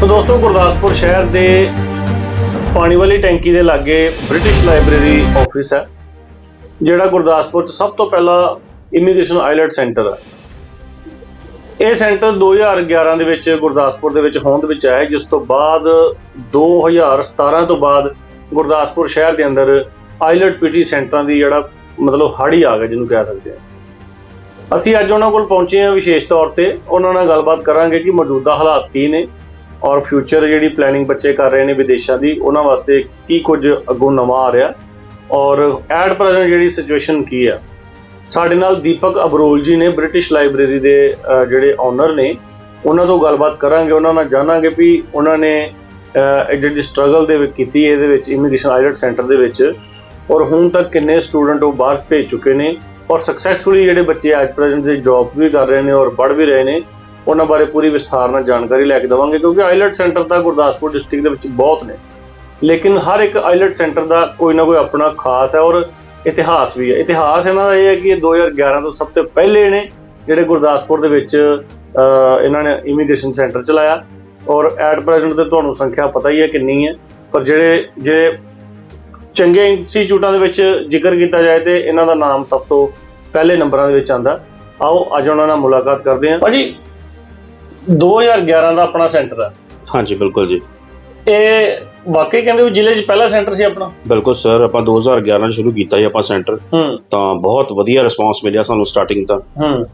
ਸੋ ਦੋਸਤੋ, ਗੁਰਦਾਸਪੁਰ ਸ਼ਹਿਰ ਦੇ ਪਾਣੀ ਵਾਲੀ ਟੈਂਕੀ ਦੇ ਲਾਗੇ ਬ੍ਰਿਟਿਸ਼ ਲਾਇਬ੍ਰੇਰੀ ਆਫਿਸ ਹੈ, ਜਿਹੜਾ ਗੁਰਦਾਸਪੁਰ 'ਚ ਸਭ ਤੋਂ ਪਹਿਲਾ ਇਮੀਗ੍ਰੇਸ਼ਨ ਆਈਲੈਟ ਸੈਂਟਰ ਹੈ। ਇਹ ਸੈਂਟਰ 2011 ਦੇ ਵਿੱਚ ਗੁਰਦਾਸਪੁਰ ਦੇ ਵਿੱਚ ਹੋਂਦ ਵਿੱਚ ਆਇਆ ਜਿਸ ਤੋਂ ਬਾਅਦ 2017 ਤੋਂ ਬਾਅਦ ਗੁਰਦਾਸਪੁਰ ਸ਼ਹਿਰ ਦੇ ਅੰਦਰ ਆਈਲੈਟ ਪੀਟੀ ਸੈਂਟਰਾਂ ਦੀ ਜਿਹੜਾ ਮਤਲਬ ਹਾੜੀ ਆ ਗਿਆ ਜਿਹਨੂੰ ਕਹਿ ਸਕਦੇ ਹਾਂ। ਅਸੀਂ ਅੱਜ ਉਹਨਾਂ ਕੋਲ ਪਹੁੰਚੇ ਹਾਂ ਵਿਸ਼ੇਸ਼ ਤੌਰ ਤੇ। ਉਹਨਾਂ ਨਾਲ ਗੱਲਬਾਤ ਕਰਾਂਗੇ ਕਿ ਮੌਜੂਦਾ ਹਾਲਾਤ ਕੀ ਨੇ। ਔਰ ਫਿਊਚਰ ਜਿਹੜੀ ਪਲੈਨਿੰਗ ਬੱਚੇ ਕਰ ਰਹੇ ਨੇ ਵਿਦੇਸ਼ਾਂ ਦੀ, ਉਹਨਾਂ ਵਾਸਤੇ ਕੀ ਕੁਝ ਅੱਗੋਂ ਨਵਾਂ ਆ ਰਿਹਾ? ਔਰ ਐਟ ਪ੍ਰੈਜ਼ੈਂਟ ਜਿਹੜੀ ਸਿਚੁਏਸ਼ਨ ਕੀ ਆ? ਸਾਡੇ ਨਾਲ ਦੀਪਕ ਅਬਰੋਲ ਜੀ ਨੇ ਬ੍ਰਿਟਿਸ਼ ਲਾਇਬ੍ਰੇਰੀ ਦੇ ਜਿਹੜੇ ਓਨਰ ਨੇ, ਉਹਨਾਂ ਤੋਂ ਗੱਲਬਾਤ ਕਰਾਂਗੇ, ਉਹਨਾਂ ਨਾਲ ਜਾਣਾਂਗੇ ਵੀ ਉਹਨਾਂ ਨੇ ਜਿਹੜੀ ਸਟਰਗਲ ਦੇ ਵਿੱਚ ਕੀਤੀ, ਇਹਦੇ ਵਿੱਚ ਇਮੀਗ੍ਰੇਸ਼ਨ ਆਈਲੈਟ ਸੈਂਟਰ ਦੇ ਵਿੱਚ, ਔਰ ਹੁਣ ਤੱਕ ਕਿੰਨੇ ਸਟੂਡੈਂਟ ਉਹ ਬਾਹਰ ਭੇਜ ਚੁੱਕੇ ਨੇ, ਔਰ ਸਕਸੈਸਫੁਲੀ ਜਿਹੜੇ ਬੱਚੇ ਅੱਜ ਪ੍ਰੈਜ਼ੈਂਟ ਦੇ ਜੌਬ ਵੀ ਕਰ ਰਹੇ ਨੇ ਔਰ ਪੜ੍ਹ ਵੀ ਰਹੇ ਨੇ ਉਹਨਾਂ ਬਾਰੇ ਪੂਰੀ ਵਿਸਥਾਰ ਨਾਲ ਜਾਣਕਾਰੀ ਲੈ ਕੇ ਦਵਾਂਗੇ, ਕਿਉਂਕਿ ਆਈਲੈਟ ਸੈਂਟਰ ਤਾਂ ਗੁਰਦਾਸਪੁਰ ਡਿਸਟ੍ਰਿਕਟ ਦੇ ਵਿੱਚ ਬਹੁਤ ਨੇ। ਲੇਕਿਨ ਹਰ ਇੱਕ ਆਈਲੈਟ ਸੈਂਟਰ ਦਾ ਕੋਈ ਨਾ ਕੋਈ ਆਪਣਾ ਖਾਸ ਹੈ ਔਰ ਇਤਿਹਾਸ ਵੀ ਹੈ। ਇਤਿਹਾਸ ਇਹਨਾਂ ਦਾ ਇਹ ਹੈ ਕਿ ਇਹ 2011 ਤੋਂ ਸਭ ਤੋਂ ਪਹਿਲੇ ਨੇ ਜਿਹੜੇ ਗੁਰਦਾਸਪੁਰ ਦੇ ਵਿੱਚ ਇਹਨਾਂ ਨੇ ਇਮੀਗ੍ਰੇਸ਼ਨ ਸੈਂਟਰ ਚਲਾਇਆ। ਔਰ ਐਟ ਪ੍ਰੈਜ਼ੈਂਟ ਤੇ ਤੁਹਾਨੂੰ ਸੰਖਿਆ ਪਤਾ ਹੀ ਹੈ ਕਿੰਨੀ ਹੈ। ਪਰ ਜਿਹੜੇ ਜਿਹੜੇ ਚੰਗੇ ਇੰਸਟੀਚਿਊਟਾਂ ਦੇ ਵਿੱਚ ਜ਼ਿਕਰ ਕੀਤਾ ਜਾਏ ਤੇ ਇਹਨਾਂ ਦਾ ਨਾਮ ਸਭ ਤੋਂ ਪਹਿਲੇ ਨੰਬਰਾਂ ਦੇ ਵਿੱਚ ਆਂਦਾ ਆਓ, ਅੱਜ ਉਹਨਾਂ ਨਾਲ ਮੁਲਾਕਾਤ ਕਰਦੇ ਹਾਂ। ਭਾਜੀ 2011 ਦਾ ਆਪਣਾ ਸੈਂਟਰ ਹੈ ਹਾਂਜੀ ਬਿਲਕੁਲ ਜੀ। ਇਹ ਵਾਕਈ ਕਹਿੰਦੇ ਵੀ ਜ਼ਿਲ੍ਹੇ 'ਚ ਪਹਿਲਾ ਸੈਂਟਰ ਸੀ ਆਪਣਾ? ਬਿਲਕੁਲ ਸਰ ਆਪਾਂ 2011 ਚ ਸ਼ੁਰੂ ਕੀਤਾ ਸੀ ਆਪਾਂ ਸੈਂਟਰ। ਹੂੰ। ਤਾਂ ਬਹੁਤ ਵਧੀਆ ਰਿਸਪਾਂਸ ਮਿਲਿਆ ਸਾਨੂੰ ਸਟਾਰਟਿੰਗ ਤਾਂ। ਹੂੰ।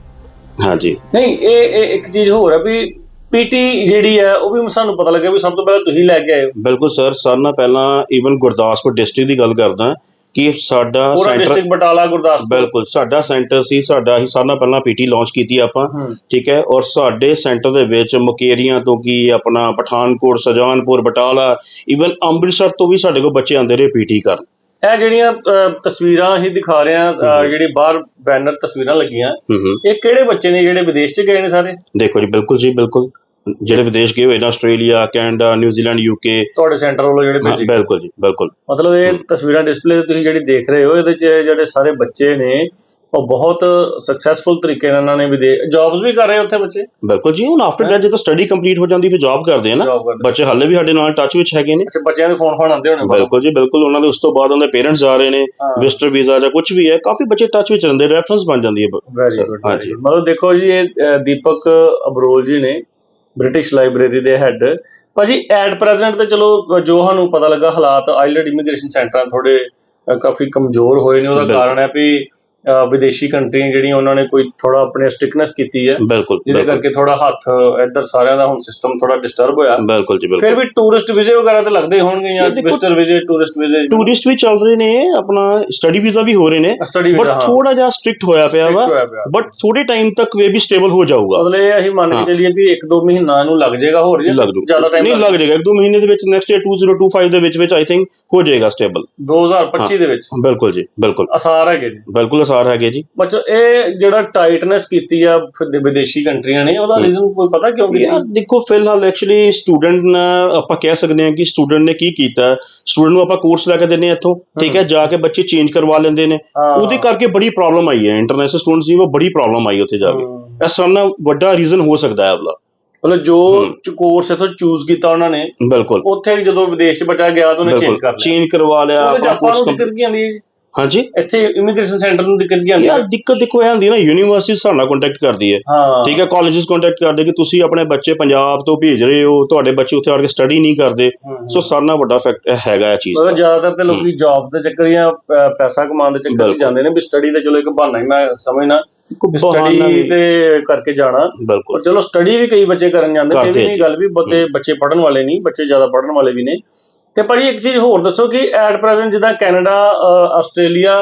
ਹਾਂਜੀ। ਨਹੀਂ ਇਹ ਇਹ ਇੱਕ ਚੀਜ਼ ਹੋਰ ਹੈ ਵੀ ਪੀਟੀ ਜਿਹੜੀ ਹੈ ਉਹ ਵੀ ਸਾਨੂੰ ਪਤਾ ਲੱਗਿਆ ਵੀ ਸਭ ਤੋਂ ਪਹਿਲਾਂ ਤੁਸੀਂ ਲੈ ਕੇ ਆਏ ਹੋ। ਬਿਲਕੁਲ ਸਰ ਨਾਲ ਪਹਿਲਾਂ ਈਵਨ ਗੁਰਦਾਸਪੁਰ ਡਿਸਟ੍ਰਿਕਟ ਦੀ ਗੱਲ ਕਰਦਾ। ਕਿ ਸਾਡਾ ਪੂਰਾ ਸੈਂਟਰ ਡਿਸਟ੍ਰਿਕਟ ਬਟਾਲਾ ਗੁਰਦਾਸਪੁਰ। ਬਿਲਕੁਲ ਸਾਡਾ ਸੈਂਟਰ ਸੀ ਸਾਡਾ ਹੀ ਸਾਰਿਆਂ ਨਾਲ ਪਹਿਲਾਂ ਪੀਟੀ ਲਾਂਚ ਕੀਤੀ ਆਪਾਂ ਹੂੰ। ਠੀਕ ਹੈ? ਔਰ ਸਾਡੇ ਸੈਂਟਰ ਦੇ ਵਿੱਚ ਮੁਕੇਰੀਆਂ ਤੋਂ ਕੀ ਆਪਣਾ ਪਠਾਨਕੋਟ ਸਜਾਨਪੁਰ ਬਟਾਲਾ ਈਵਨ ਅੰਮ੍ਰਿਤਸਰ ਤੋਂ ਵੀ ਸਾਡੇ ਕੋਲ ਬੱਚੇ ਆਉਂਦੇ ਰਹੇ ਪੀਟੀ ਕਰਨ। ਇਹ ਜਿਹੜੀਆਂ ਅਹ, ਤਸਵੀਰਾਂ ਅਸੀਂ ਦਿਖਾ ਰਹੇ ਹਾਂ ਅਹ, ਜਿਹੜੀ ਬਾਹਰ ਬੈਨਰ ਤਸਵੀਰਾਂ ਲੱਗੀਆਂ ਹੂੰ ਹੂੰ। ਇਹ ਕਿਹੜੇ ਬੱਚੇ ਨੇ ਜਿਹੜੇ ਵਿਦੇਸ਼ 'ਚ ਗਏ ਨੇ ਸਾਰੇ? ਦੇਖੋ ਜੀ ਬਿਲਕੁਲ ਜੀ ਬਿਲਕੁਲ। ਜਿਹੜੇ ਵਿਦੇਸ਼ ਗਏ ਹੋਏ ਨੇ Australia Canada New Zealand UK ਤੁਹਾਡੇ ਸੈਂਟਰ ਵੱਲੋਂ ਜਿਹੜੇ ਭੇਜੇ ਗਏ। ਬਿਲਕੁਲ ਜੀ ਬਿਲਕੁਲ ਮਤਲਬ ਇਹ ਤਸਵੀਰਾਂ ਡਿਸਪਲੇ ਤੇ ਤੁਸੀਂ ਜਿਹੜੀ ਦੇਖ ਰਹੇ ਹੋ ਇਹਦੇ 'ਚ ਜਿਹੜੇ ਸਾਰੇ ਬੱਚੇ ਨੇ ਉਹ ਬਹੁਤ ਸਕਸੈਸਫੁਲ ਤਰੀਕੇ ਨਾਲ ਇਹਨਾਂ ਨੇ ਵੀ ਜੌਬਸ ਵੀ ਕਰ ਰਹੇ ਉੱਥੇ ਬੱਚੇ ਬਿਲਕੁਲ ਜੀ ਹੁਣ ਆਫਟਰ ਗ੍ਰੈਜੂਏਟ ਜਦੋਂ ਸਟੱਡੀ ਕੰਪਲੀਟ ਹੋ ਜਾਂਦੀ ਫਿਰ ਜੌਬ ਕਰਦੇ ਆ ਨਾ ਕਰਦੇ ਬੱਚੇ ਹਾਲੇ ਵੀ ਸਾਡੇ ਨਾਲ ਟੱਚ ਵਿੱਚ ਹੈਗੇ ਨੇ ਅੱਛਾ ਬੱਚਿਆਂ ਦੇ ਫੋਨ ਫਾਨ ਆਉਂਦੇ ਹੋਣੇ। ਬਿਲਕੁਲ ਜੀ ਬਿਲਕੁਲ ਉਹਨਾਂ ਦੇ ਉਸ ਤੋਂ ਬਾਅਦ ਉਹਨਾਂ ਦੇ ਪੇਰੈਂਟਸ ਜਾ ਰਹੇ ਨੇ ਹਾਂ। ਵਿਜ਼ਟਰ ਵੀਜ਼ਾ ਜਾਂ ਕੁਝ ਵੀ ਹੈ ਕਾਫੀ ਬੱਚੇ ਟੱਚ ਵਿੱਚ ਰਹਿੰਦੇ ਰੈਫਰੈਂਸ ਬਣ ਜਾਂਦੀ ਹੈ ਵੈਰੀ ਗੁੱਡ ਹਾਂਜੀ। ਮਤਲਬ ਦੇਖੋ ਜੀ ਇਹ ਦੀਪਕ ਅਬਰੋਲ ਜੀ ਨੇ ਬ੍ਰਿਟਿਸ਼ ਲਾਇਬ੍ਰੇਰੀ ਦੇ ਹੈੱਡ ਭਾਜੀ ਐਟ ਪ੍ਰੈਜ਼ੈਂਟ ਤੇ ਚਲੋ ਜੋ ਸਾਨੂੰ ਪਤਾ ਲੱਗਾ ਹਾਲਾਤ ਆਈਲੈਂਡ ਇਮੀਗ੍ਰੇਸ਼ਨ ਸੈਂਟਰਾਂ ਥੋੜੇ ਕਾਫੀ ਕਮਜ਼ੋਰ ਹੋਏ ਨੇ ਉਹਦਾ। ਕਾਰਨ ਹੈ ਵੀ ਵਿਦੇਸ਼ੀ ਕੰਟਰੀਆਂ ਜਿਹੜੀਆਂ ਉਹਨਾਂ ਨੇ ਕੋਈ ਥੋੜਾ ਆਪਣੇ ਸਟ੍ਰਿਕਨੈਸ ਕੀਤੀ ਹੈ ਬਿਲਕੁਲ ਜਿਹਦੇ ਬਿਲਕੁਲ। ਕਰਕੇ ਥੋੜਾ ਹੱਥ ਇੱਧਰ ਸਾਰਿਆਂ ਦਾ ਹੁਣ ਸਿਸਟਮ ਥੋੜਾ ਡਿਸਟਰਬ ਹੋਇਆ। ਬਿਲਕੁਲ ਜੀ ਫਿਰ ਬਿਲਕੁਲ ਵੀ ਟੂਰਿਸਟ ਵੀਜ਼ੇ ਵਗੈਰਾ ਤੇ ਲੱਗਦੇ ਹੋਣਗੇ ਜਾਂ ਇਹ ਦੇਖੋ- ਵਿਜ਼ਟਰ ਵੀਜ਼ੇ ਟੂਰਿਸਟ ਵੀਜ਼ੇ ਟੂਰਿਸਟ ਵੀ ਚੱਲ ਰਹੇ ਨੇ ਆਪਣਾ ਸਟੱਡੀ ਵੀਜ਼ਾ ਵੀ ਹੋ ਰਹੇ ਨੇ ਸਟੱਡੀ ਬਟ ਵੀਜ਼ਾ ਹਾਂ। ਥੋੜਾ ਜਿਹਾ ਸਟ੍ਰਿਕਟ ਹੋਇਆ ਪਿਆ ਵਾ Strict ਹੋਇਆ ਪਿਆ। ਬਟ ਥੋੜੇ ਟਾਈਮ ਤੱਕ ਵੇ ਵੀ ਸਟੇਬਲ ਹੋ ਜਾਊਗਾ। ਮਤਲਬ ਇਹ ਅਸੀਂ ਮੰਨ ਕੇ ਹਾਂ। ਚੱਲੀਏ ਵੀ 1-2 ਮਹੀਨਾ ਇਹਨੂੰ ਲੱਗ ਜਾਏਗਾ ਹੋਰ ਜਾਂ ਲੱਗ ਜੂ ਜ਼ਿਆਦਾ ਟਾਈਮ ਨਹੀਂ ਲੱਗ ਜਾਏਗਾ। ਇੱਕ ਦੋ ਮਹੀਨੇ ਦੇ ਵਿੱਚ ਨੈਕਸਟ ਈਅਰ 2025 ਦੇ ਵਿੱਚ ਵਿੱਚ ਆਈ ਥਿੰਕ ਹੋ ਜਾਏਗਾ ਸਟੇਬਲ 2025 ਦੇ ਵਿੱਚ। ਬਿਲਕੁਲ ਜੀ ਬਿਲਕੁਲ। ਅਸਾਰ ਹੈਗੇ ਨੇ। ਬਿਲਕੁਲ ਅਸਾਰ ਹੈਗੇ ਜੀ ਬੱਚੋ ਇਹ ਜਿਹੜਾ ਟਾਈਟਨੈਸ ਕੀਤੀ ਆ ਫਿਰ ਵਿਦੇਸ਼ੀ ਕੰਟਰੀਆਂ ਨੇ ਉਹਦਾ। ਰੀਜ਼ਨ ਕੋਈ ਪਤਾ ਕਿਉਂ ਕੀਤੀ ਯਾਰ ਦੇਖੋ ਫਿਲਹਾਲ ਐਕਚੁਅਲੀ ਸਟੂਡੈਂਟ ਆਪਾਂ ਕਹਿ ਸਕਦੇ ਹਾਂ ਕਿ ਸਟੂਡੈਂਟ ਨੇ ਕੀ ਕੀਤਾ ਸਟੂਡੈਂਟ ਨੂੰ ਆਪਾਂ ਕੋਰਸ ਲੈ ਕੇ ਦਿੰਦੇ ਹਾਂ ਇੱਥੋਂ ਠੀਕ ਹੈ ਜਾ ਕੇ ਬੱਚੇ ਚੇਂਜ ਕਰਵਾ ਲੈਂਦੇ ਨੇ। ਉਹਦੇ ਕਰਕੇ ਬੜੀ ਪ੍ਰੋਬਲਮ ਆਈ ਹੈ ਇੰਟਰਨੈਸ਼ਨਲ ਸਟੂਡੈਂਟਸ ਦੀ ਉਹ ਬੜੀ ਪ੍ਰੋਬਲਮ ਆਈ ਉੱਥੇ ਜਾ ਕੇ। ਇਹ ਸਾਰਾ ਨਾਲ ਵੱਡਾ ਰੀਜ਼ਨ ਹੋ ਸਕਦਾ ਹੈ ਅਗਲਾ ਮਤਲਬ ਜੋ। ਕੋਰਸ ਇਥੋਂ ਚੂਜ਼ ਕੀਤਾ ਉਹਨਾਂ ਨੇ ਬਿਲਕੁਲ ਉੱਥੇ ਜਦੋਂ ਵਿਦੇਸ਼ ਚ ਬੱਚਾ ਗਿਆ ਤਾਂ ਉਹਨੇ ਚੇਂਜ ਕਰ ਲਿਆ ਚੇਂਜ ਕਰਵਾ ਲਿਆ ਜਾਪਾਨ ਕੋਰਸ ਕੀ ਹੈ ਜੀ? ਹਾਂਜੀ? ਇੱਥੇ ਇਮੀਗ੍ਰੇਸ਼ਨ ਸੈਂਟਰ ਨੂੰ ਦਿੱਕਤ ਕੀ ਆਉਂਦੀ ਯਾਰ ਦਿੱਕਤ ਦੇਖੋ ਇਹ ਹੁੰਦੀ ਹੈ ਨਾ ਯੂਨੀਵਰਸਿਟੀ ਸਾਡੇ ਨਾਲ ਕੰਟੈਕਟ ਕਰਦੀ ਹੈ। ਹਾਂ। ਠੀਕ ਹੈ ਕਾਲਜਸ ਕੰਟੈਕਟ ਕਰਦੇ ਕਿ ਤੁਸੀਂ ਆਪਣੇ ਬੱਚੇ ਪੰਜਾਬ ਤੋਂ ਭੇਜ ਰਹੇ ਹੋ ਤੁਹਾਡੇ ਬੱਚੇ ਉੱਥੇ ਆ ਕੇ ਸਟੱਡੀ ਨਹੀਂ ਕਰਦੇ। ਸੋ ਨਾਲ ਵੱਡਾ ਫੈਕਟ ਹੈਗਾ ਇਹ ਚੀਜ਼ ਮਤਲਬ ਦਾ। ਜ਼ਿਆਦਾਤਰ ਤੇ ਲੋਕੀ ਜੌਬ ਦੇ ਚੱਕਰ ਜਾਂ ਪੈਸਾ ਕਮਾਉਣ ਦੇ ਚੱਕਰ 'ਚ। ਜਾਂਦੇ ਨੇ ਵੀ ਸਟੱਡੀ ਤੇ ਚਲੋ ਇੱਕ ਬਹਾਨਾ ਹੀ ਮੈਂ ਸਮਝਣਾ ਸਟੱਡੀ ਤੇ ਕਰਕੇ ਜਾਣਾ। ਪਰ ਚਲੋ ਸਟੱਡੀ ਵੀ ਕਈ ਬੱਚੇ ਕਰਨ ਜਾਂਦੇ ਤੇ ਵੀ ਨਹੀਂ। ਗੱਲ ਵੀ ਬੱਚੇ ਪੜਨ ਵਾਲੇ ਨਹੀਂ ਬੱਚੇ ਜ਼ਿਆਦਾ ਪੜਨ ਵਾਲੇ ਵੀ ਨੇ। ਤੇ ਭਾਜੀ ਇੱਕ ਚੀਜ਼ ਹੋਰ ਦੱਸੋ ਕਿ ਐਟ ਪ੍ਰੈਜ਼ੈਂਟ ਜਿੱਦਾਂ ਕੈਨੇਡਾ ਆਸਟ੍ਰੇਲੀਆ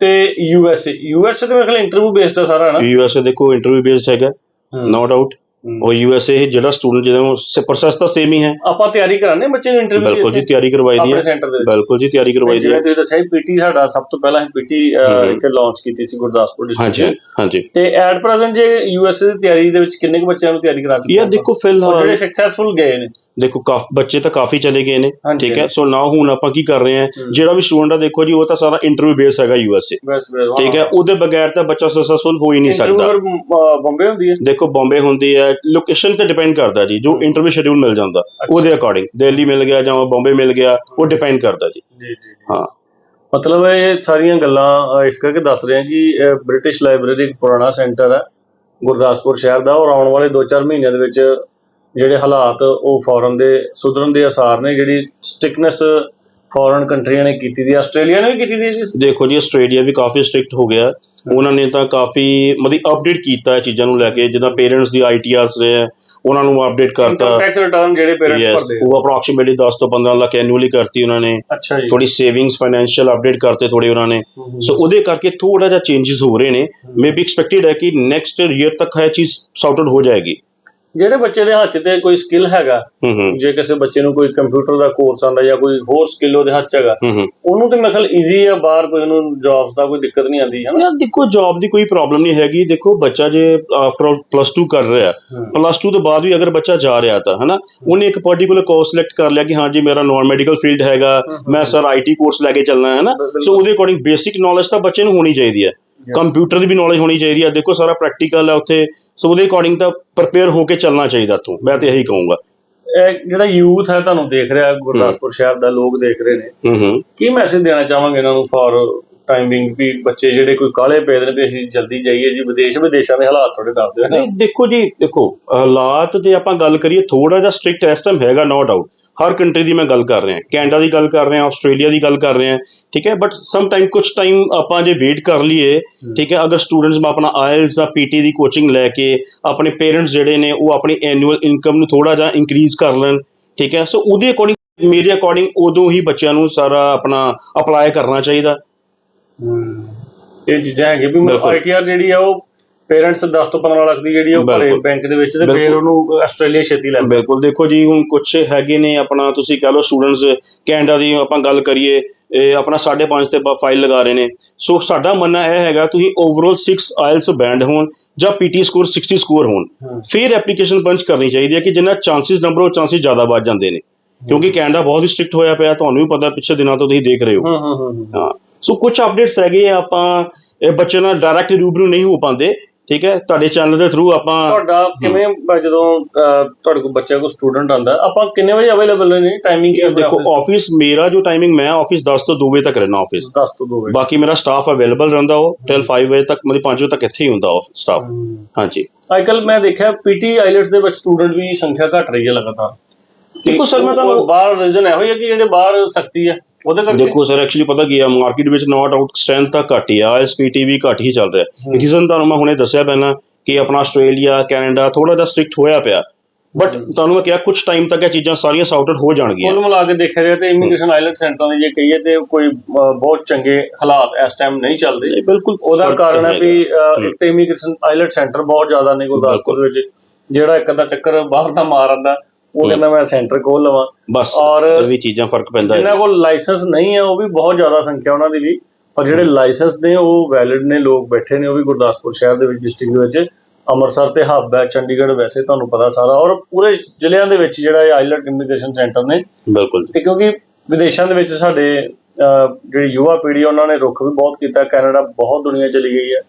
ਤੇ U S A U S A ਤੇ ਮੇਰੇ ਖਿਆਲ ਇੰਟਰਵਿਊ ਬੇਸਡ ਆ ਸਾਰਾ ਨਾ? ਯੂਐਸਏ ਦੇਖੋ ਇੰਟਰਵਿਊ ਬੇਸਡ ਹੈਗਾ ਨੋ ਡਾਊਟ ਹਮ। ਉਹ ਯੂਐਸਏ ਜਿਹੜਾ ਸਟੂਡੈਂਟ ਜਿਹਦਾ ਪ੍ਰੋਸੈਸ ਤਾਂ ਸੇਮ ਹੀ ਹੈ। ਆਪਾਂ ਤਿਆਰੀ ਕਰਾਣੇ ਬੱਚੇ ਨੂੰ ਇੰਟਰਵਿਊ ਬਿਲਕੁਲ ਜੀ ਤਿਆਰੀ ਕਰਵਾਈ ਦੀ ਹੈ। ਬਿਲਕੁਲ ਜੀ ਤਿਆਰੀ ਕਰਵਾਈ ਦੀ ਜਿਵੇਂ ਹੈ ਤੁਸੀਂ ਦੱਸਿਆ ਪੀਟੀ ਸਾਡਾ ਸਭ ਤੋਂ ਪਹਿਲਾਂ ਅਸੀਂ ਪੀਟੀ। ਇੱਥੇ ਲਾਂਚ ਕੀਤੀ ਸੀ ਗੁਰਦਾਸਪੁਰ ਹਾਂਜੀ ਡਿਸਟ੍ਰਿਕਟ ਹਾਂਜੀ। ਤੇ ਐਟ ਪ੍ਰੈਜ਼ੈਂਟ ਜੇ ਯੂ ਐਸ ਏ ਦੀ ਤਿਆਰੀ ਦੇ ਵਿੱਚ ਕਿੰਨੇ ਕੁ ਬੱਚਿਆਂ ਨੂੰ ਤਿਆਰੀ ਕਰਾ ਚੁੱਕੇ ਯਾਰ? ਦੇਖੋ ਔਰ ਫਿਲਹਾਲ ਜਿਹੜੇ ਸਕਸੈਸਫੁਲ ਗਏ ਨੇ। ਦੇਖੋ ਕਾਫ ਬੱਚੇ ਤਾਂ ਕਾਫੀ ਚਲੇ ਗਏ ਨੇ ਹਾਂਜੀ, ਠੀਕ ਹੈ? ਸੋ ਨਾ ਹੁਣ ਆਪਾਂ ਕੀ ਕਰ ਰਹੇ ਹਾਂ ਹਮ। ਜਿਹੜਾ ਵੀ ਸਟੂਡੈਂਟ ਆ ਦੇਖੋ ਜੀ ਉਹ ਤਾਂ ਸਾਰਾ ਇੰਟਰਵਿਊ ਬੇਸ ਹੈਗਾ ਯੂਐਸਏ ਬਸ ਬਸ ਠੀਕ ਹੈ? ਉਹਦੇ ਬਗੈਰ ਤਾਂ ਬੱਚਾ ਸਕਸੈਸਫੁਲ ਹੋ ਹੀ ਨਹੀਂ ਸਕਦਾ। ਬੰਬੇ ਹੁੰਦੀ ਹੈ? ਦੇਖੋ ਬੰਬੇ ਹੁੰਦੀ ਹੈ ਲੋਕੇਸ਼ਨ ਤੇ ਡਿਪੈਂਡ ਕਰਦਾ ਜੀ ਜੋ ਇੰਟਰਵਿਊ ਸ਼ਡਿਊਲ ਮਿਲ ਜਾਂਦਾ ਉਹਦੇ ਅਕੋਰਡਿੰਗ ਦਿੱਲੀ ਮਿਲ ਗਿਆ ਜਾਂ ਬੰਬੇ ਮਿਲ ਗਿਆ ਉਹ ਡਿਪੈਂਡ ਕਰਦਾ ਜੀ। ਜੀ ਜੀ ਹਾਂ। ਮਤਲਬ ਇਹ ਸਾਰੀਆਂ ਗੱਲਾਂ ਅ, ਇਸ ਕਰਕੇ ਦੱਸ ਰਹੇ ਹਾਂ ਕਿ ਬ੍ਰਿਟਿਸ਼ ਲਾਇਬ੍ਰੇਰੀ ਇੱਕ ਪੁਰਾਣਾ ਸੈਂਟਰ ਹੈ ਗੁਰਦਾਸਪੁਰ ਸ਼ਹਿਰ ਦਾ ਔਰ ਆਉਣ ਵਾਲੇ 2-4 ਮਹੀਨਿਆਂ ਦੇ ਵਿੱਚ ਜਿਹੜੇ ਹਾਲਾਤ ਉਹ ਫੋਰਨ ਦੇ ਸੁਧਰਨ ਦੇ ਅਸਾਰ ਨੇ ਜਿਹੜੀ ਸਟਿਕਨੈਸ ਫੋਰਨ ਕੰਟਰੀਆਂ ਨੇ ਕੀਤੀ ਦੀ ਆਸਟ੍ਰੇਲੀਆ ਨੇ ਵੀ ਕੀਤੀ ਦੀ ਜੀ ਦੇਖੋ ਜੀ ਆਸਟ੍ਰੇਲੀਆ ਵੀ ਕਾਫੀ ਸਟ੍ਰਿਕਟ ਹੋ ਗਿਆ। ਉਹਨਾਂ ਨੇ ਤਾਂ ਕਾਫੀ ਮਤਲਬ ਅਪਡੇਟ ਕੀਤਾ ਹੈ ਚੀਜ਼ਾਂ ਨੂੰ ਲੈ ਕੇ ਜਿੱਦਾਂ ਪੇਰੈਂਟਸ ਦੀ ਆਈਟੀਆਰਸ ਰਹੇ ਆ ਉਹਨਾਂ ਨੂੰ ਅਪਡੇਟ ਕਰਤਾ। ਟੈਕਸ ਰਿਟਰਨ ਜਿਹੜੇ ਪੇਰੈਂਟਸ ਭਰਦੇ ਆ। ਉਹ ਅਪਰੋਕਸੀਮੇਟਲੀ 10 ਤੋਂ 15 ਲੱਖ ਐਨੂਅਲੀ ਕਰਤੀ ਉਹਨਾਂ ਨੇ। ਥੋੜੀ ਸੇਵਿੰਗਸ ਫਾਈਨੈਂਸ਼ੀਅਲ ਅਪਡੇਟ ਕਰਤੇ ਥੋੜੇ ਉਹਨਾਂ ਨੇ। ਸੋ ਉਹਦੇ ਕਰਕੇ ਥੋੜਾ ਜਿਹਾ ਚੇਂजेस ਹੋ ਰਹੇ ਨੇ। ਮੇ ਬੀ ਐਕਸਪੈਕਟਡ ਹੈ ਕਿ ਨੈਕਸਟ ਈਅਰ ਤੱਕ ਇਹ ਚੀਜ਼ ਸੌਰਟਡ ਹੋ ਜਾਏਗੀ। ਜਿਹੜੇ ਬੱਚੇ ਦੇ ਹੱਥ 'ਚ ਤੇ ਕੋਈ ਸਕਿੱਲ ਹੈਗਾ ਹੂੰ ਹੂੰ। ਜੇ ਕਿਸੇ ਬੱਚੇ ਨੂੰ ਕੋਈ ਕੰਪਿਊਟਰ ਦਾ ਕੋਰਸ ਆਂਦਾ ਜਾਂ ਕੋਈ ਹੋਰ ਸਕਿੱਲ ਉਹਦੇ ਹੱਥ 'ਚ ਹੈਗਾ ਹੂੰ ਹੂੰ। ਉਹਨੂੰ ਤੇ ਮੇਰੇ ਖਿਆਲ ਈਜ਼ੀ ਆ ਬਾਹਰ ਕੋਈ ਉਹਨੂੰ ਜੌਬਸ ਦਾ ਕੋਈ ਦਿੱਕਤ ਨਹੀਂ ਆਂਦੀ ਹੈ ਨਾ ਯਾਰ ਦੇਖੋ ਜੌਬ ਦੀ ਕੋਈ ਪ੍ਰੋਬਲਮ ਨਹੀਂ ਹੈਗੀ। ਦੇਖੋ ਬੱਚਾ ਜੇ ਆਫਟਰ ਆਲ ਪਲੱਸ 2 ਕਰ ਰਿਹਾ। ਪਲੱਸ 2 ਤੋਂ ਬਾਅਦ ਵੀ ਅਗਰ ਬੱਚਾ ਜਾ ਰਿਹਾ ਤਾਂ ਹਨਾ? ਉਹਨੇ ਇੱਕ ਪਾਰਟਿਕੂਲਰ ਕੋਰਸ ਸਿਲੈਕਟ ਕਰ ਲਿਆ ਕਿ ਹਾਂ ਜੀ ਮੇਰਾ ਨਾਨ ਮੈਡੀਕਲ ਫੀਲਡ ਹੈਗਾ ਮੈਂ ਸਰ ਆਈਟੀ ਕੋਰਸ ਲੈ ਕੇ ਚੱਲਣਾ ਹੈ ਨਾ। ਸੋ ਉਹਦੇ ਅਕੋਰਡਿੰਗ ਬੇਸਿਕ ਨੌਲੇਜ ਤਾਂ ਬੱਚੇ ਨੂੰ ਹੋਣੀ ਚਾਹੀਦੀ ਹੈ। ਕੰਪਿਊਟਰ ਦੀ ਵੀ ਨੌਲੇਜ ਹੋਣੀ ਚਾਹੀਦੀ ਹੈ ਦੇਖੋ ਸਾਰਾ ਪ੍ਰੈਕਟੀਕਲ ਹੈ ਉੱਥੇ। ਸੋ ਉਹਦੇ ਅਕੋਰਡਿੰਗ ਤਾਂ ਪ੍ਰਪੇਅਰ ਹੋ ਕੇ ਚੱਲਣਾ ਚਾਹੀਦਾ ਤੋਂ ਮੈਂ ਤਾਂ ਇਹੀ ਕਹੂੰਗਾ। ਇਹ ਜਿਹੜਾ ਯੂਥ ਹੈ ਤੁਹਾਨੂੰ ਦੇਖ ਰਿਹਾ ਗੁਰਦਾਸਪੁਰ ਸ਼ਹਿਰ ਦਾ ਲੋਕ ਦੇਖ ਰਹੇ ਨੇ। ਕੀ ਮੈਸੇਜ ਦੇਣਾ ਚਾਹਾਂਗੇ ਇਹਨਾਂ ਨੂੰ ਫॉर ਟਾਈਮਿੰਗ ਵੀ ਬੱਚੇ ਜਿਹੜੇ ਕੋਈ ਕਾਲੇ ਪੈ ਨੇ ਵੀ ਅਸੀਂ ਜਲਦੀ ਜਾਈਏ ਜੀ? ਵਿਦੇਸ਼ ਵਿਦੇਸ਼ਾਂ ਦੇ ਹਾਲਾਤ ਥੋੜੇ ਦੱਸ ਦਿਓ ਨਾ। ਨਹੀਂ ਦੇਖੋ ਜੀ ਦੇਖੋ ਹਾਲਾਤ ਜੇ ਆਪਾਂ ਗੱਲ ਕਰੀਏ ਥੋੜਾ ਜਿਹਾ ਸਟ੍ਰਿਕਟ ਇਸ ਟਾਈਮ ਹੈਗਾ ਨੋ ਡਾਊਟ ਹਰ ਕੰਟਰੀ ਦੀ ਮੈਂ ਗੱਲ ਕਰ ਰਿਹਾ ਕੈਨੇਡਾ ਦੀ ਗੱਲ ਕਰ ਰਿਹਾ ਆਸਟ੍ਰੇਲੀਆ ਦੀ ਗੱਲ ਕਰ ਰਿਹਾ ਠੀਕ ਹੈ ਬਟ ਸਮ ਟਾਈਮ ਕੁਝ ਟਾਈਮ ਆਪਾਂ ਜੇ ਵੇਟ ਕਰ ਲਈਏ ਠੀਕ ਹੈ ਅਗਰ ਸਟੂਡੈਂਟਸ ਆਪਣਾ ਆਇਲਸ ਜਾਂ ਪੀਟੀ ਦੀ ਕੋਚਿੰਗ ਲੈ ਕੇ ਆਪਣੇ ਪੇਰੈਂਟਸ ਜਿਹੜੇ ਨੇ ਉਹ ਆਪਣੀ ਐਨੂਅਲ ਇਨਕਮ ਨੂੰ ਥੋੜਾ ਜਿਹਾ ਇੰਕਰੀਜ਼ ਕਰ ਲੈਣ ਠੀਕ ਹੈ ਸੋ ਉਹਦੇ ਅਕੋਰਡਿੰਗ ਮੇਰੇ ਅਕੋਰਡਿੰਗ ਉਦੋਂ ਹੀ ਬੱਚਿਆਂ ਨੂੰ ਸਾਰਾ ਆਪਣਾ ਅਪਲਾਈ ਕਰਨਾ ਚਾਹੀਦਾ। ਇਹ ਚੀਜ਼ਾਂ ਹੈਗੀਆਂ ਵੀ। ਆਈਟੀਆਰ ਜਿਹੜੀ ਆ ਉਹ ਪੇਰੈਂਟਸ 10 ਤੋਂ 15 ਲੱਖ ਦੀ ਜਿਹੜੀ ਉਹ ਭਰੇ ਬਿਲਕੁਲ। ਬੈਂਕ ਦੇ ਵਿੱਚ ਤੇ ਫਿਰ ਬਿਲਕੁਲ। ਉਹਨੂੰ ਆਸਟ੍ਰੇਲੀਆ ਛੇਤੀ ਲੈਂਦੇ। ਬਿਲਕੁਲ। ਦੇਖੋ ਜੀ ਹੁਣ ਕੁਝ ਹੈਗੇ ਨੇ ਆਪਣਾ ਤੁਸੀਂ ਕਹ ਲਓ ਸਟੂਡੈਂਟਸ ਕੈਨੇਡਾ ਦੀ ਆਪਾਂ ਗੱਲ ਕਰੀਏ ਇਹ ਆਪਣਾ 5.5 ਤੇ ਫਾਈਲ ਲਗਾ ਰਹੇ ਨੇ। ਸੋ ਸਾਡਾ ਮੰਨਣਾ ਇਹ ਹੈਗਾ ਤੁਸੀਂ ਓਵਰਆਲ 6 ਆਇਲਸ ਬੈਂਡ ਹੋਣ ਜਾਂ ਪੀਟੀ ਸਕੋਰ 60 ਸਕੋਰ ਹੋਣ। ਫਿਰ ਐਪਲੀਕੇਸ਼ਨ ਪੰਚ ਕਰਨੀ ਚਾਹੀਦੀ ਹੈ ਕਿ ਜਿੰਨਾ ਚਾਂਸਸ ਨੰਬਰ ਉਹ ਚਾਂਸਸ ਜ਼ਿਆਦਾ ਵੱਧ ਜਾਂਦੇ ਨੇ। ਕਿਉਂਕਿ ਕੈਨੇਡਾ ਬਹੁਤ ਹੀ ਸਟ੍ਰਿਕਟ ਹੋਇਆ ਪਿਆ ਤੁਹਾਨੂੰ ਵੀ ਪਤਾ ਪਿਛਲੇ ਦਿਨਾਂ ਤੋਂ ਤੁਸੀਂ ਦੇਖ ਰਹੇ ਹੋ। ਹੂੰ ਹੂੰ ਹੂੰ ਹੂੰ। ਹਾਂ। ਸੋ ਕੁਝ ਅਪਡੇਟਸ ਹੈਗੇ ਆ, ਆਪਾਂ ਇਹ ਬੱਚੇ ਨਾਲ ਡਾਇਰੈਕਟ ਰੂਬਰੂ ਨਹੀਂ ਹੋ ਪਾਉਂਦੇ ਠੀਕ ਹੈ? ਤੁਹਾਡੇ ਚੈਨਲ ਦੇ ਥਰੂ ਆਪਾਂ ਤੁਹਾਡਾ ਕਿਵੇਂ ਜਦੋਂ ਅਹ, ਤੁਹਾਡੇ ਕੋਲ ਬੱਚਾ ਕੋਈ ਸਟੂਡੈਂਟ ਆਂਦਾ ਆਪਾਂ ਕਿੰਨੇ ਵਜੇ ਅਵੇਲੇਬਲ ਨੇ? ਟਾਈਮਿੰਗ ਕੀ ਹੈ ਦੇਖੋ ਆਫਿਸ ਮੇਰਾ ਜੋ ਟਾਈਮਿੰਗ ਮੈਂ ਆਫਿਸ 10 ਤੋਂ 2 ਵਜੇ ਤੱਕ ਰਹਿਣਾ ਆਫਿਸ 10 ਤੋਂ 2 ਵਜੇ। ਬਾਕੀ ਮੇਰਾ ਸਟਾਫ ਅਵੇਲੇਬਲ ਰਹਿੰਦਾ ਉਹ ਟਿਲ 5 ਵਜੇ ਤੱਕ ਮਤਲਬ 5 ਵਜੇ ਤੱਕ ਇੱਥੇ ਹੀ ਹੁੰਦਾ ਉਹ ਸਟਾਫ ਹਾਂਜੀ। ਅੱਜਕੱਲ ਮੈਂ ਦੇਖਿਆ ਪੀਟੀ ਆਈਲੈਟਸ ਦੇ ਵਿੱਚ ਸਟੂਡੈਂਟ ਦੀ ਸੰਖਿਆ ਘਟ ਰਹੀ ਹੈ ਲਗਾਤਾਰ। ਦੇਖੋ ਸਰ, ਮੈਂ ਤੁਹਾਨੂੰ- ਬਾਹਰ ਰੀਜ਼ਨ ਇਹੋ ਹੀ ਹੈ ਕਿ ਜਿਹੜੇ ਬਾਹਰ ਸਖਤੀ ਹੈ। ਉਹਦੇ ਕਰਕੇ ਦੇਖੋ ਸਰ ਐਕਚੁਅਲੀ ਪਤਾ ਕੀ ਆ ਮਾਰਕੀਟ ਵਿੱਚ ਨਾਟ ਆਊਟ ਸਟਰੈਂਥ ਤਾਂ ਘੱਟ ਹੀ ਆ ਐਸਪੀਟੀ ਵੀ ਘੱਟ ਹੀ ਚੱਲ ਰਿਹਾ। ਰੀਜ਼ਨ ਤੁਹਾਨੂੰ ਮੈਂ ਹੁਣੇ ਦੱਸਿਆ ਪਹਿਲਾਂ ਕਿ ਆਪਣਾ ਆਸਟ੍ਰੇਲੀਆ ਕੈਨੇਡਾ ਥੋੜਾ ਜਿਹਾ ਸਟ੍ਰਿਕਟ ਹੋਇਆ ਪਿਆ। ਬਟ ਤੁਹਾਨੂੰ ਮੈਂ ਕਿਹਾ ਕੁਝ ਟਾਈਮ ਤੱਕ ਇਹ ਚੀਜ਼ਾਂ ਸਾਰੀਆਂ ਸੌਰਟਡ ਹੋ ਜਾਣਗੀਆਂ। ਕੁੱਲ ਮਿਲਾ ਕੇ ਦੇਖਿਆ ਜਾਏ ਤੇ ਇਮੀਗ੍ਰੇਸ਼ਨ ਆਈਲੈਟ ਸੈਂਟਰਾਂ ਦੀ ਜੇ ਕਹੀਏ ਤੇ ਕੋਈ ਬਹੁਤ ਚੰਗੇ ਹਾਲਾਤ ਇਸ ਟਾਈਮ ਨਹੀਂ ਚੱਲਦੇ ਇਹ ਬਿਲਕੁਲ ਉਹਦਾ ਕਾਰਨ ਹੈ। ਵੀ ਇੱਕ ਤੇ ਇਮੀਗ੍ਰੇਸ਼ਨ ਆਈਲੈਟ ਸੈਂਟਰ ਬਹੁਤ ਜ਼ਿਆਦਾ ਨੇ ਗੁਰਦਾਸਪੁਰ ਵਿੱਚ ਜਿਹੜਾ ਇੱਕ ਅੱਧਾ ਚੱਕਰ ਬਾਹਰ ਦਾ ਮਾਰ ਆਂਦਾ ਉਹ ਕਹਿੰਦਾ ਮੈਂ ਸੈਂਟਰ ਖੋਲ ਲਵਾਂ। ਬਸ ਔਰ ਇਹ ਵੀ ਚੀਜ਼ਾਂ ਫ਼ਰਕ ਪੈਂਦਾ ਹੈ। ਜਿਨ੍ਹਾਂ ਕੋਲ ਲਾਇਸੈਂਸ ਨਹੀਂ ਹੈ ਉਹ ਵੀ ਬਹੁਤ ਜ਼ਿਆਦਾ ਸੰਖਿਆ ਉਹਨਾਂ ਦੀ ਵੀ। ਪਰ ਜਿਹੜੇ ਲਾਇਸੈਂਸ ਨੇ ਉਹ ਵੈਲਿਡ ਨੇ ਲੋਕ ਬੈਠੇ ਨੇ ਉਹ ਵੀ ਗੁਰਦਾਸਪੁਰ ਸ਼ਹਿਰ ਦੇ ਵਿੱਚ ਡਿਸਟ੍ਰਿਕਟ ਦੇ ਵਿੱਚ। ਅੰਮ੍ਰਿਤਸਰ ਤੇ ਹੱਬ ਹੈ ਚੰਡੀਗੜ੍ਹ ਵੈਸੇ ਤੁਹਾਨੂੰ ਪਤਾ ਸਾਰਾ। ਔਰ ਪੂਰੇ ਜ਼ਿਲ੍ਹਿਆਂ ਦੇ ਵਿੱਚ ਜਿਹੜਾ ਇਹ ਆਈਲੈਟ ਇਮੀਗ੍ਰੇਸ਼ਨ ਸੈਂਟਰ ਨੇ। ਬਿਲਕੁਲ ਤੇ ਕਿਉਂਕਿ ਵਿਦੇਸ਼ਾਂ ਦੇ ਵਿੱਚ ਸਾਡੇ ਜਿਹੜੀ ਯੁਵਾ ਪੀੜ੍ਹੀ ਉਹਨਾਂ ਨੇ ਰੁੱਖ ਵੀ ਬਹੁਤ ਕੀਤਾ। ਕੈਨੇਡਾ ਬਹੁਤ ਦੁਨੀਆ ਚਲੀ ਗਈ ਹੈ।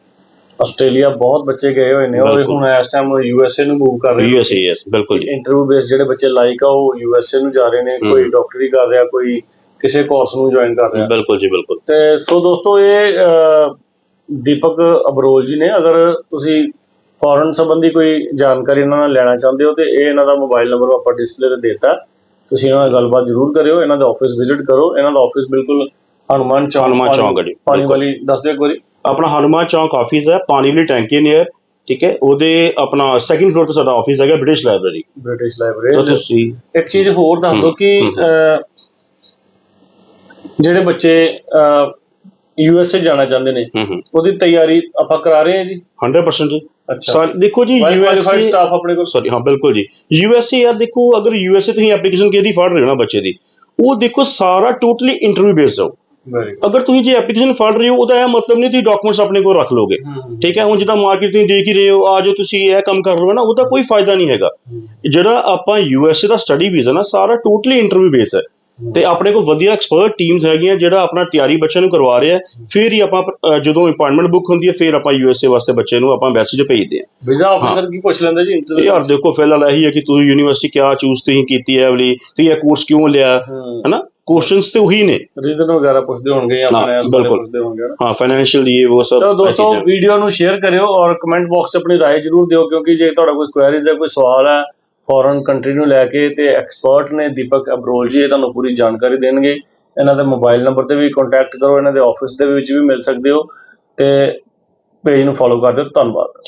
ਆਸਟ੍ਰੇਲੀਆ ਬਹੁਤ ਬੱਚੇ ਗਏ ਹੋਏ ਨੇ ਔਰ ਬਿਲਕੁਲ। ਹੁਣ ਇਸ ਟਾਈਮ ਯੂਐਸਏ ਨੂੰ ਮੂਵ ਕਰ ਰਹੇ ਨੇ। ਯੂਐਸਏ ਯੈਸ ਬਿਲਕੁਲ ਜੀ। ਇੰਟਰਵਿਊ ਬੇਸ ਜਿਹੜੇ ਬੱਚੇ ਲਾਈਕ ਆ ਉਹ ਯੂਐਸਏ ਨੂੰ ਜਾ ਰਹੇ ਨੇ ਕੋਈ। ਡਾਕਟਰੀ ਕਰ ਰਿਹਾ ਕੋਈ ਕਿਸੇ ਕੋਰਸ ਨੂੰ ਜੁਆਇਨ ਕਰ ਰਿਹਾ। ਬਿਲਕੁਲ ਜੀ ਬਿਲਕੁਲ। ਤੇ ਸੋ ਦੋਸਤੋ ਇਹ ਅਹ, ਦੀਪਕ ਅਬਰੋਲ ਜੀ ਨੇ ਅਗਰ ਤੁਸੀਂ ਫੋਰਨ ਸੰਬੰਧੀ ਕੋਈ ਜਾਣਕਾਰੀ ਇਹਨਾਂ ਨਾਲ ਲੈਣਾ ਚਾਹੁੰਦੇ ਹੋ ਤੇ ਇਹ ਇਹਨਾਂ ਦਾ ਮੋਬਾਈਲ ਨੰਬਰ ਆਪਾਂ ਡਿਸਪਲੇ ਤੇ ਦੇਤਾ। ਤੁਸੀਂ ਇਹਨਾਂ ਨਾਲ ਗੱਲਬਾਤ ਜ਼ਰੂਰ ਕਰਿਓ ਇਹਨਾਂ ਦਾ ਆਫਿਸ ਵਿਜ਼ਿਟ ਕਰੋ। ਇਹਨਾਂ ਦਾ ਆਫਿਸ ਬਿਲਕੁਲ ਹਨੂਮਾਨ ਚੌਂਕ ਹਨੂੰਮਾਨ ਚੌਂਕ ਜੀ, ਪਾਣੀ ਬਿਲਕੁਲ। ਵਾਲੀ ਦੱਸ ਦਿਓ ਇੱਕ ਵਾਰੀ। ਆਪਣਾ ਹਨੂੰਮਾਨ ਚੌਂਕ ਆਫਿਸ ਹੈ ਪਾਣੀ ਵਾਲੀ ਟੈਂਕੀ ਨੀਅਰ ਠੀਕ ਹੈ? ਉਹਦੇ ਆਪਣਾ ਸੈਕਿੰਡ ਫਲੋਰ ਤੇ ਸਾਡਾ ਆਫਿਸ ਹੈਗਾ ਬ੍ਰਿਟਿਸ਼ ਲਾਇਬ੍ਰੇਰੀ ਬ੍ਰਿਟਿਸ਼ ਤਾਂ ਲਾਇਬ੍ਰੇਰੀ ਤੁਸੀਂ ਇੱਕ ਚੀਜ਼ ਹੋਰ ਦੱਸ ਦਿਓ ਕਿ ਹਮ, ਅਹ, ਜਿਹੜੇ ਬੱਚੇ ਯੂਐਸਏ ਜਾਣਾ ਚਾਹੁੰਦੇ ਨੇ ਹੂੰ ਹੂੰ। ਉਹਦੀ ਤਿਆਰੀ ਆਪਾਂ ਕਰਾ ਰਹੇ ਹਾਂ ਜੀ? 100% ਜੀ। ਅੱਛਾ। ਦੇਖੋ ਜੀ ਕੁਆਲੀਫਾਈਡ ਯੂਐਸਏ ਸਟਾਫ ਆਪਣੇ ਕੋਲ? ਸੌਰੀ ਹਾਂ ਬਿਲਕੁਲ ਜੀ। ਯੂਐਸਏ ਯਾਰ ਦੇਖੋ ਅਗਰ ਯੂਐਸਏ ਤੁਸੀਂ ਐਪਲੀਕੇਸ਼ਨ ਕਿਹਦੀ ਫੜ ਰਹੇ ਹੋ ਨਾ ਬੱਚੇ ਦੀ ਉਹ ਦੇਖੋ ਸਾਰਾ ਟੋਟਲੀ ਇੰਟਰਵਿਊ ਬੇਸਡ ਹੋ ਵੈਰੀ ਅਗਰ ਤੁਸੀਂ ਜੇ ਐਪਲੀਕੇਸ਼ਨ ਫੜ ਰਹੇ ਹੋ ਉਹਦਾ ਇਹ ਮਤਲਬ ਨਹੀਂ ਤੁਸੀਂ ਡਾਕੂਮੈਂਟਸ ਆਪਣੇ ਕੋਲ ਰੱਖ ਲੋਗੇ ਠੀਕ ਹੈ ਹੁਣ ਜਿੱਦਾਂ ਮਾਰਕੀਟ ਤੁਸੀਂ ਦੇਖ ਹੀ ਰਹੇ ਹੋ ਆ ਜੋ ਤੁਸੀਂ ਇਹ ਕੰਮ ਕਰ ਰਹੇ ਹੋ ਨਾ ਉਹਦਾ ਕੋਈ ਫਾਇਦਾ ਨਹੀਂ ਹੈਗਾ। ਜਿਹੜਾ ਆਪਾਂ ਯੂਐਸਏ ਦਾ ਸਟੱਡੀ ਵੀਜ਼ਾ ਨਾ ਸਾਰਾ ਟੋਟਲੀ ਇੰਟਰਵਿਊ ਬੇਸ ਹੈ। ਤੇ ਆਪਣੇ ਕੋਲ ਵਧੀਆ ਐਕਸਪਰਟ ਟੀਮਸ ਹੈਗੀਆਂ ਜਿਹੜਾ ਆਪਣਾ ਤਿਆਰੀ ਬੱਚਿਆਂ ਨੂੰ ਕਰਵਾ ਰਿਹਾ। ਫਿਰ ਹੀ ਆਪਾਂ ਜਦੋਂ ਅਪਾਇੰਟਮੈਂਟ ਬੁੱਕ ਹੁੰਦੀ ਹੈ ਫਿਰ ਆਪਾਂ ਯੂਐਸਏ ਵਾਸਤੇ ਬੱਚੇ ਨੂੰ ਆਪਾਂ ਮੈਸੇਜ ਭੇਜਦੇ ਹਾਂ। ਵੀਜ਼ਾ ਆਫੀਸਰ ਕੀ ਪੁੱਛ ਲੈਂਦਾ ਜੀ ਇੰਟਰਵਿਊ ਯਾਰ ਦੇਖੋ ਫਿਲਹਾਲ ਇਹੀ ਹੈ ਕਿ ਤੁਸੀਂ ਯੂਨੀਵਰਸਿਟੀ ਕਿਆ ਚੂਜ਼ ਤੁਸੀਂ ਕੀਤੀ ਹੈ ਵਾਲੀ ਤੁਸੀਂ ਇਹ ਕੋਰਸ ਕਿਉਂ ਲਿਆ? ਹੈਨਾ? ਕੁਐਸਚਨਸ ਤੇ ਉਹੀ ਨੇ ਰੀਜ਼ਨ ਵਗੈਰਾ ਪੁੱਛਦੇ ਹੋਣਗੇ ਜਾਂ ਹਾਂ, ਆਪਣੇ ਬਾਰੇ ਬਿਲਕੁਲ। ਪੁੱਛਦੇ ਹੋਣਗੇ ਨਾ ਹਾਂ ਫਾਈਨੈਂਸ਼ੀਅਲ ਇਹ ਉਹ ਸਭ ਚਲੋ ਇਹ ਦੋਸਤੋ ਚੀਜ਼ਾਂ। ਵੀਡੀਓ ਨੂੰ ਸ਼ੇਅਰ ਕਰਿਓ ਔਰ ਕਮੈਂਟ ਬਾਕਸ 'ਚ ਆਪਣੀ رائے ਜ਼ਰੂਰ ਦਿਓ ਕਿਉਂਕਿ ਜੇ ਤੁਹਾਡਾ ਕੋਈ ਕੁਐਰੀਜ਼ ਹੈ ਕੋਈ ਸਵਾਲ ਹੈ ਫੋਰਨ ਕੰਟਰੀ ਨੂੰ ਲੈ ਕੇ ਤੇ ਐਕਸਪਰਟ ਨੇ ਦੀਪਕ ਅਬਰੋਲ ਜੀ ਇਹ ਤੁਹਾਨੂੰ ਪੂਰੀ ਜਾਣਕਾਰੀ ਦੇਣਗੇ ਇਹਨਾਂ ਦੇ ਮੋਬਾਈਲ ਨੰਬਰ ਤੇ ਵੀ ਕੰਟੈਕਟ ਕਰੋ ਇਹਨਾਂ ਦੇ ਆਫਿਸ ਦੇ ਵਿੱਚ ਵੀ ਮਿਲ ਸਕਦੇ ਹੋ ਤੇ ਪੇਜ ਨੂੰ ਫੋਲੋ ਕਰ ਦਿਓ ਧੰਨਵਾਦ